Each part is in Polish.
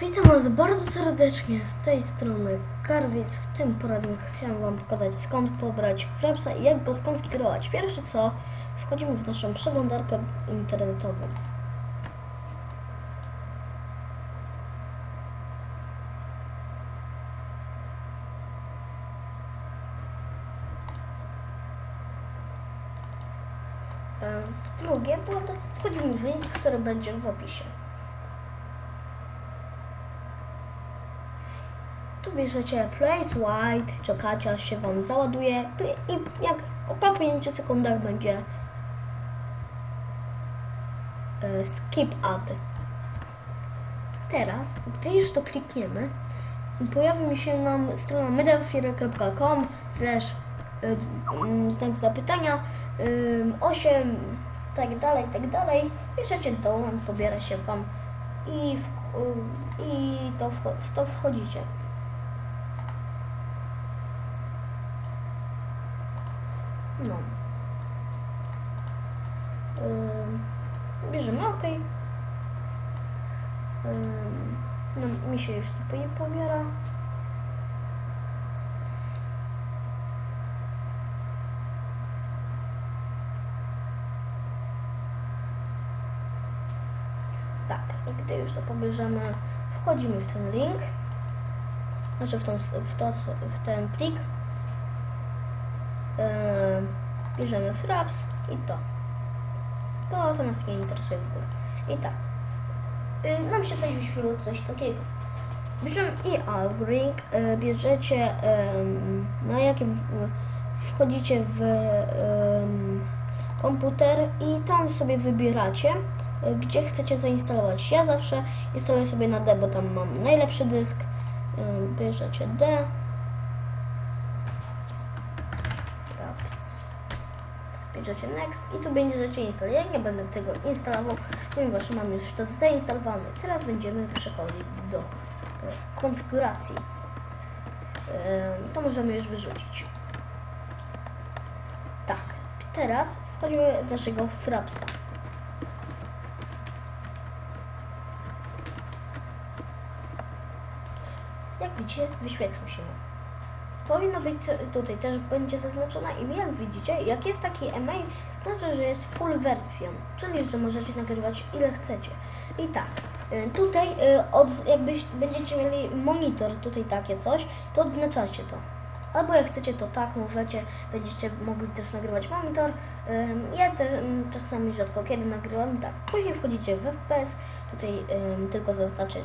Witam Was bardzo serdecznie z tej strony Karwis. W tym poradniku chciałem Wam pokazać skąd pobrać Frapsa i jak go skonfigurować. Pierwsze co, wchodzimy w naszą przeglądarkę internetową. E, W drugie wchodzimy w link, który będzie w opisie. Tu bierzecie place white, czekacie aż się Wam załaduje i jak po 5 sekundach będzie e, skip ad. Teraz, gdy już to klikniemy, pojawi mi się nam strona medafiry.com slash y, mm, znak zapytania ym, 8 tak dalej, tak dalej. Bierzecie dołącz, pobiera się Wam i, w, i to wcho- w to wchodzicie. No. Ym, bierzemy OK. Ym, no, mi się już tutaj pobiera. Tak, gdy już to pobierzemy, wchodzimy w ten link, znaczy w, tą, w, to, w ten plik, Yy, bierzemy fraps i to. To, to nas nie interesuje w ogóle. I tak. Yy, nam się coś wyświetliło, coś takiego. Bierzemy i Algring, yy, bierzecie na jakim w- wchodzicie w komputer i tam sobie wybieracie, y, gdzie chcecie zainstalować. Ja zawsze instaluję sobie na D, bo tam mam najlepszy dysk. Bierzecie D. Bierzecie Next i tu będziecie instalować. Ja nie będę tego instalował, ponieważ mam już to zainstalowane. Teraz będziemy przechodzić do e, konfiguracji. E, to możemy już wyrzucić. Tak, teraz wchodzimy w naszego Frapsa. Jak widzicie, wyświetlił się. Powinno być tutaj też będzie zaznaczona i jak widzicie, jak jest taki email, znaczy, że jest full wersją, czyli że możecie nagrywać ile chcecie. I tak, y, tutaj y, od, jakbyś będziecie mieli monitor, tutaj takie coś, to odznaczacie to. Albo jak chcecie, to tak możecie, będziecie mogli też nagrywać monitor. Ja też czasami rzadko kiedy nagrywam tak. Później wchodzicie w FPS, tutaj tylko zaznaczacie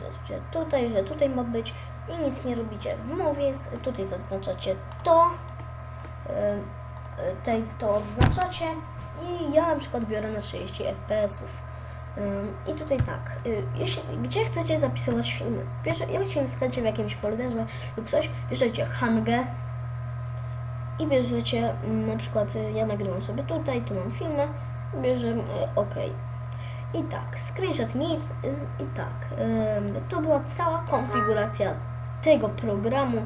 tutaj, że tutaj ma być i nic nie robicie w Movies, tutaj zaznaczacie to, to odznaczacie i ja na przykład biorę na 30 FPS-ów. I tutaj tak, y, jeśli, gdzie chcecie zapisywać filmy? Bierze, jeśli chcecie w jakimś folderze lub coś, bierzecie hangę i bierzecie mm, na przykład, y, ja nagrywam sobie tutaj, tu mam filmy, bierzemy y, OK. I tak, screenshot nic y, i tak, to była cała konfiguracja tego programu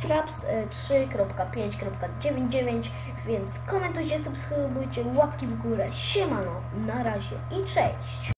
Fraps y, 3.5.99, więc komentujcie, subskrybujcie, łapki w górę, siemano, na razie i cześć!